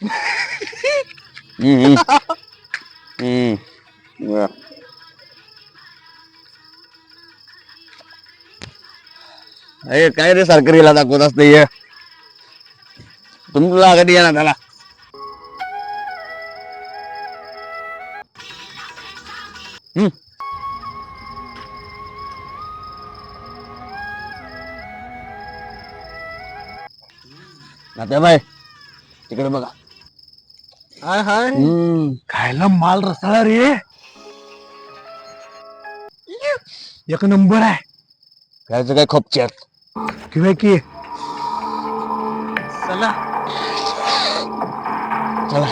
हम्म. mm. Yeah. अरे काय रे सरकारीला दाखवत असतं हे तुम्ही तुला कधी येणार त्याला हम्म. नात्या भाई तिकडे बघा हाय हाय. हम्म. खायला माल रसाळा रे. एक नंबर आहे. खायचं काय खोपच्यात? किंवा की चला. चला.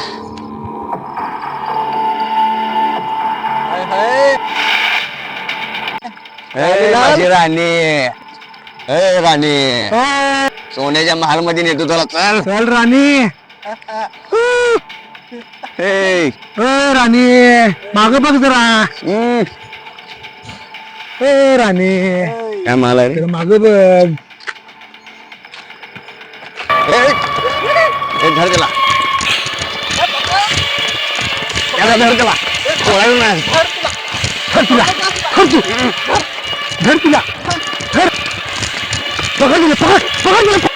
हाय हाय. ए, माझी राणी. ए राणी. सोन्याच्या महाल मध्ये नेतो तुला चल. चल राणी. ए, राणी माग बघ जरा. ए राणी. काय रे? माग बघ. धर त्याला. त्याला धर सोडायला नाही. धर तिला. धर तू. धर तिला. धर. पकड पकड पकड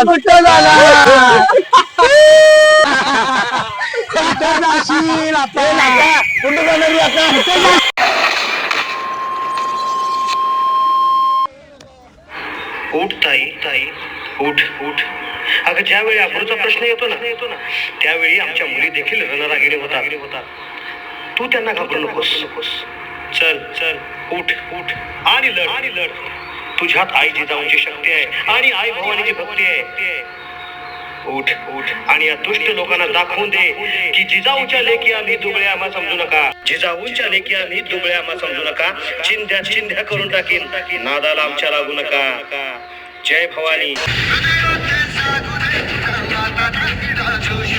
Puto na lang! Puto na sila pa! Puto na lang yata! Puto na! উঠ তাই তাই উঠ উঠ अगं ज्यावेळी अब्रूचा प्रश्न येतो ना येतो ना त्यावेळी आमच्या मुली देखील रणरागिरी होतात. होतात तू त्यांना घाबरू नकोस. नकोस चल चल उठ उठ. आणि लढ. आणि लढ तुझ्यात आई जिजाऊंची शक्ती आहे आणि आई भवानीची भक्ती आहे. उठ उठ. आणि या दुष्ट लोकांना दाखवून दे की जिजाऊच्या लेखी आम्ही दुबळ्या आम्हा समजू नका. जिजाऊच्या लेखी आम्ही दुबळ्या आम्हा समजू नका. चिंध्या चिंध्या करून टाकीन. नादाला आमच्या लागू नका. जय भवानी. 他弹吉他的车。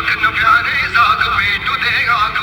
आंख न प्यारे जाग में डूबे आंख